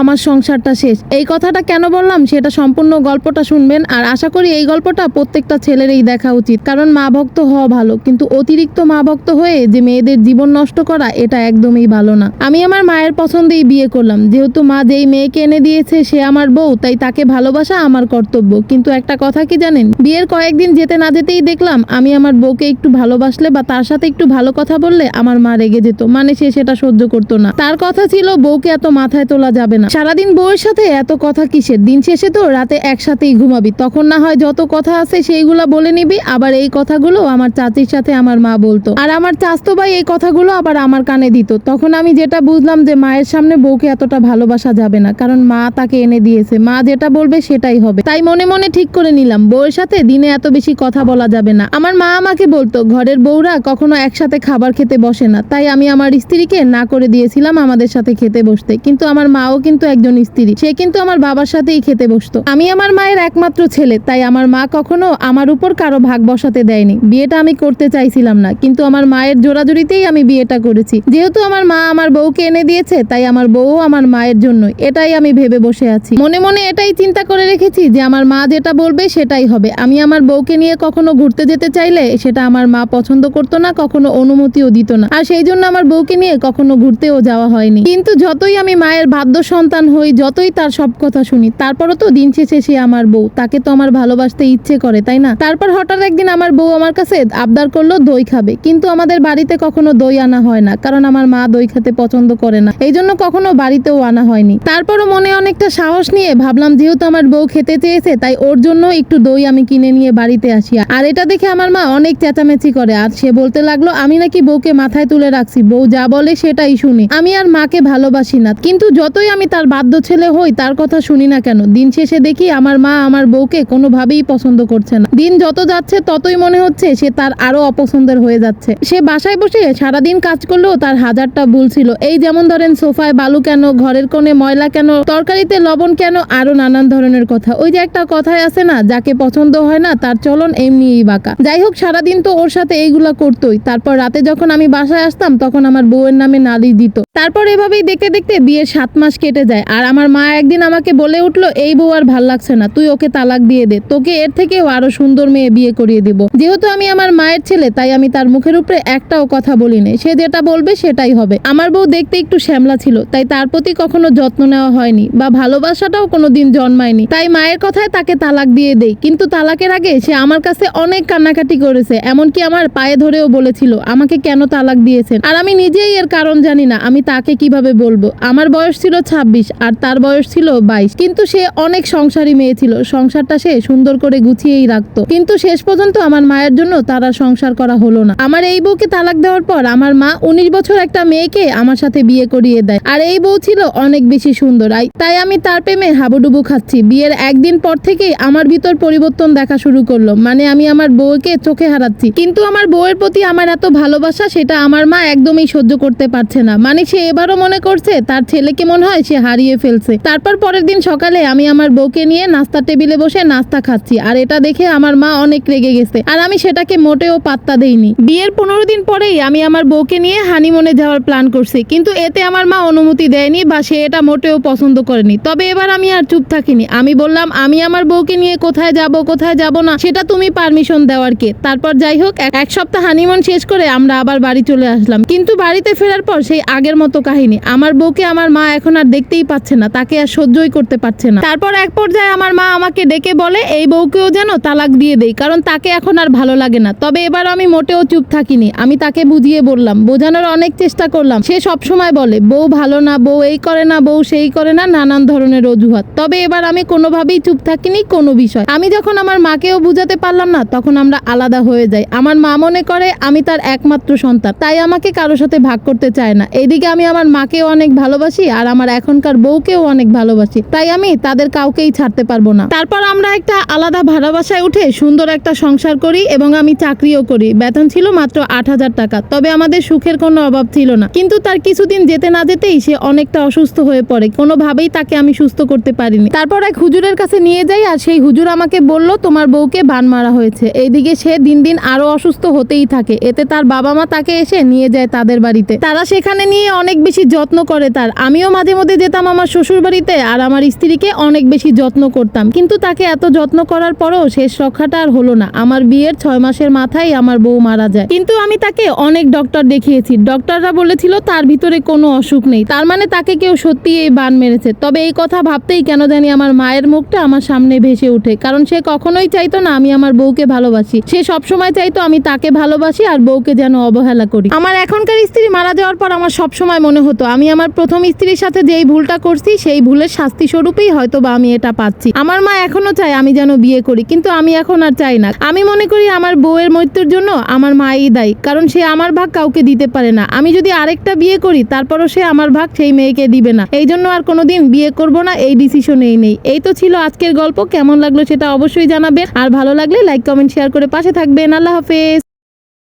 আমার সংসারটা শেষ। এই কথাটা কেন বললাম? সেটা সম্পূর্ণ গল্পটা শুনবেন আর আশা করি এই গল্পটা প্রত্যেকটা ছেলেরই দেখা উচিত। কারণ মা ভক্ত হওয়া ভালো, কিন্তু অতিরিক্ত মা ভক্ত হয়ে যে মেয়েদের জীবন নষ্ট করা, এটা একদমই ভালো না। আমি আমার মায়ের পছন্দেই বিয়ে করলাম। যেহেতু মা যেই মেয়েকে এনে দিয়েছে, সে আমার বউ, তাই তাকে ভালোবাসা আমার কর্তব্য। কিন্তু একটা কথা কি জানেন? বিয়ের কয়েকদিন যেতে না যেতেই দেখলাম, আমি আমার বউকে একটু ভালোবাসলে বা তার সাথে একটু ভালো কথা বললে আমার মা রেগে যেত। মানে সে সেটা সহ্য করতো না। তার কথা ছিল, বউকে এত মাথায় তোলা যাবে না। সারাদিন বউয়ের সাথে এত কথা কিসের? দিন শেষে তো রাতে একসাথেই ঘুমাবি। তখন না হয় যত কথা আছে সেইগুলা বলে নিবি, আবার এই কথাগুলো আমার চাচির সাথে আমার মা বলতো। আর আমার চাচতো ভাই এই কথাগুলো আবার আমার কানে দিত। তখন আমি যেটা বুঝলাম যে মায়ের সামনে বউকে এতটা ভালোবাসা যাবে না, কারণ মা তাকে এনে দিয়েছে। মা যেটা বলবে সেটাই হবে। তাই মনে মনে ঠিক করে নিলাম, বউয়ের সাথে দিনে এত বেশি কথা বলা যাবে না। আমার মা আমাকে বলতো, ঘরের বউরা কখনো একসাথে খাবার খেতে বসে না। তাই আমি আমার স্ত্রীকে না করে দিয়েছিলাম আমাদের সাথে খেতে বসতে। কিন্তু আমার মাও কিন্তু একজন স্ত্রী। সে কিন্তু আমার বাবার সাথেই খেতে বসতো। আমি আমার মায়ের একমাত্র ছেলে, তাই আমার মা কখনো আমার উপর কারও ভাগ বসাতে দেয়নি। বিয়েটা আমি করতে চাইছিলাম না, কিন্তু আমার মায়ের জোরাজুরিতেই আমি বিয়েটা করেছি। যেহেতু আমার মা আমার বউকে এনে দিয়েছে, তাই আমার বউ আমার মায়ের জন্য, এটাই আমি ভেবে বসে আছি। মনে মনে এটাই চিন্তা করে রেখেছি যে আমার মা যেটা বলবে সেটাই হবে। আমি আমার বউকে নিয়ে কখনো ঘুরতে যেতে চাইলে সেটা আমার মা পছন্দ করতো না, কখনো অনুমতিও দিত না। আর সেই জন্য আমার বউকে নিয়ে কখনো ঘুরতেও যাওয়া হয়নি। কিন্তু যতই আমি মায়ের বাধ্য সন্তান হই, যতই তার সব কথা শুনি, তারপরও তো দিন শেষে সে আমার বউ। তাকে তো আমার ভালোবাসতে ইচ্ছে করে, তাই না? তারপর হঠাৎ একদিন আমার বউ আমার কাছে আবদার করল, দই খাবে। কিন্তু আমাদের বাড়িতে কখনো দই আনা হয় না, কারণ আমার মা দই খেতে পছন্দ করে না। এই জন্য কখনো বাড়িতেও আনা হয়নি। তারপরও মনে অনেকটা সাহস নিয়ে ভাবলাম, যেহেতু আমার বউ খেতে চেয়েছে, তাই ওর জন্য একটু দই আমি কিনে নিয়ে বাড়িতে আসি। আর এটা দেখে আমার মা অনেক চেঁচামেচি করে, আর সে বলতে লাগল, আমি নাকি বউকে মাথায় তুলে রাখছি, বউ যা বলে সেটাই শুনি। আমি আর মাকে ভালোবাসি না, কিন্তু যতই আমি তার বাধ্য ছেলে হই, তার কথা শুনি না কেন? দিন শেষে দেখি আমার মা আমার বউকে কোনোভাবেই পছন্দ করছে না। দিন যত যাচ্ছে, ততই মনে হচ্ছে সে তার আরও অপছন্দের হয়ে যাচ্ছে। সে বাসায় বসে সারাদিন কাজ করলেও তার হাজারটা ভুল ছিল। এই যেমন ধরেন সোফায় বালু কেন, ঘরের কোণে ময়লা কেন, তরকারিতে লবণ কেন, আরও নানান ধরনের কথা। ওই যে একটা কথাই আছে না, যাকে পছন্দ হয় না, তার চলন এমনিই বাঁকা। যাই হোক, সারাদিন তো ওর সাথে এইগুলা করতোই। তারপর রাতে যখন আমি বাসায় আসতাম, তখন আমার বউয়ের নামে নালিশ দিত। তারপর এভাবেই দেখতে দেখতে বিয়ের সাত মাস কেটে যায়। আর আমার মা একদিন আমাকে বলে উঠল, এই বউ আর ভালো লাগছে না, তুই ওকে তালাক দিয়ে দে, তোকে এর থেকেও আরও সুন্দর মেয়ে বিয়ে করিয়ে দিব। যেহেতু আমি আমার মায়ের ছেলে, তাই আমি তার মুখের উপরে একটাও কথা বলি সে যেটা বলবে সেটাই হবে। আমার বউ দেখতে একটু শ্যামলা ছিল, তাই তার প্রতি কখনো যত্ন নেওয়া হয়নি বা ভালোবাসাটাও কোনোদিন জন্মায়নি। তাই মায়ের কথায় তাকে তালাক দিয়ে দেই, কিন্তু তালাকের আগে সে আমার কাছে অনেক কান্নাকাটি করেছে, এমনকি আমার পায়ে ধরেও বলেছিল, আমাকে কেন তালাক দিয়েছেন? আর আমি নিজেই এর কারণ জানি না, আমি তাকে কীভাবে বলব? আমার বয়স ছিল ২৬ আর তার বয়স ছিল বাইশ। কিন্তু সে অনেক সংসারী মেয়ে ছিল। সংসারটা সে সুন্দর করে গুছিয়েই রাখতো। কিন্তু শেষ পর্যন্ত আমার মায়ের জন্য তারা সংসার করা হলো না। আমার এই বউকে তালাক দেওয়ার পর আমার মা উনিশ বছর একটা মেয়েকে আমার সাথে বিয়ে করিয়ে দেয়। আর এই বউ ছিল অনেক বেশি সুন্দর। আই- তাই আমি তার প্রেমে হাবুডুবু খাচ্ছি। বিয়ের একদিন পর থেকেই আমার ভিতর পরিবর্তন দেখা শুরু করল। মানে আমি আমার বউকে চোখে হারাচ্ছি। কিন্তু আমার বউয়ের প্রতি আমার এত ভালোবাসা, সেটা আমার মা একদমই সহ্য করতে পারছে না। মানে সে এবারও মনে করছে, তার ছেলেকে মনে হয় সে হারিয়ে ফেলছে। তারপর পরের দিন সকালে আমি আমার বউকে নিয়ে নাস্তার টেবিলে বসে নাস্তা খাচ্ছি। আর এটা দেখে আমার মা অনেক রেগে গেছে। আর আমি সেটাকে মোটেও পাত্তা দেইনি। বিয়ের পনেরো দিন পরেই আমি আমার বউকে নিয়ে হানিমুনে যাওয়ার প্ল্যান করছি। কিন্তু এতে আমার মা অনুমতি দেয়নি বা সে এটা মোটেও পছন্দ করেনি। তবে এবার আমি আর চুপ থাকিনি। আমি বললাম, আমি আমার বউকে নিয়ে কোথায় যাব কোথায় যাব না, সেটা তুমি পারমিশন দেওয়ার কে? তারপর যাই হোক, এক- সপ্তাহ হানিমুন শেষ করে আমরা আবার বাড়ি চলে আসলাম। কিন্তু বাড়িতে ফেরার পর সেই আগের মতো কাহিনী। আমার বউকে আমার মা এখন আর দেখতেই পারছে না, তাকে আর সহ্যই করতে পারছে না। তারপর এক পর্যায়ে আমার মা আমাকে ডেকে বলে, এই বউকেও যেন তালাক দিয়ে দেই, কারণ তাকে এখন আর ভালো লাগে না। তবে এবার আমি মোটেও চুপ থাকিনি। আমি তাকে বুঝিয়ে বললাম, বোঝানোর অনেক চেষ্টা করলাম। সে সব সময় বলে, বউ ভালো না, বউ এই করে না, বউ সেই করে না, নানান ধরনের অজুহাত। তবে এবার আমি কোনোভাবেই চুপ থাকিনি, কোনো বিষয়। আমি যখন আমার মাকেও বুঝাতে পারলাম না, তখন আমরা আলাদা হয়ে যাই। আমার মা মনে করে, আমি তার একমাত্র সন্তান, তাই আমাকে কারোর সাথে ভাগ করতে চায় না। এইদিকে আমি আমার মাকেও অনেক ভালোবাসি, আর আমার এখনকার বউকেও অনেক ভালোবাসি। তাই আমি তাদের কাউকেই ছাড়তে পারব না। তারপর আমরা একটা আলাদা ভাড়া বাসায় উঠে সুন্দর একটা সংসার করি এবং আমি চাকরিও করি। বেতন ছিল মাত্র আট হাজার টাকা। তবে আমাদের সুখের কোনো অভাব ছিল না। কিন্তু তার কিছুদিন যেতে না যেতেই সে অনেকটা অসুস্থ হয়ে পড়ে। কোনোভাবেই তাকে আমি সুস্থ করতে পারিনি। তারপর এক হুজুরের কাছে নিয়ে যাই আর সেই হুজুর আমাকে বলল, তোমার বউকে বান মারা হয়েছে। এইদিকে সে দিন দিন আরও অসুস্থ হতেই থাকে। এতে তার বাবা মা তাকে এসে নিয়ে যায় তাদের বাড়িতে। তারা সেখানে নিয়ে অনেক বেশি যত্ন করে তার। আমিও মাঝে মধ্যে যেতাম আমার শ্বশুর বাড়িতে আর আমার স্ত্রীকে অনেক বেশি যত্ন করতাম। কিন্তু তাকে এত যত্ন করার পরও শেষ রক্ষাটা আর হলো না। আমার বিয়ের ছয় মাসের মাথায় আমার বউ মারা যায়। কিন্তু আমি তাকে অনেক ডক্টর দেখিয়েছি। ডক্টররা বলেছিল তার ভিতরে কোনো অসুখ নেই। তার মানে তাকে কেউ সত্যি এই বান মেরেছে। তবে এই কথা ভাবতেই কেন জানি আমার মায়ের মুখটা আমার সামনে ভেসে ওঠে। কারণ সে কখনোই চাইতো না আমি আমার বউকে ভালোবাসি। সে সবসময় চাইতো আমি তাকে ভালোবাসি আর বউকে যেন অবহেলা করি। আমার এখনকার স্ত্রী মারা যাওয়ার পর আমার সব সময় মনে হতো, আমি আমার প্রথম স্ত্রীর সাথে যেই ভুলটা করছি, সেই ভুলের শাস্তি স্বরূপেই হয়তো বা আমি এটা পাচ্ছি। আমার মা এখনও চায় আমি যেন বিয়ে করি, কিন্তু আমি এখন আর চাই না। আমি মনে করি আমার বউয়ের মৃত্যুর জন্য আমার মাই দায়ী, কারণ সে আমার ভাগ কাউকে দিতে পারে না। আমি যদি আরেকটা বিয়ে করি, তারপরও সে আমার ভাগ সেই মেয়েকে দিবে না। এই জন্য আর কোনোদিন বিয়ে করব না, এই ডিসিশনেই নেই। এই তো ছিল আজকের গল্প, কেমন লাগল সেটা অবশ্যই জানাবেন। আর ভালো লাগলে লাইক, কমেন্ট, শেয়ার করে পাশে থাকবেন। আল্লাহ হাফেজ।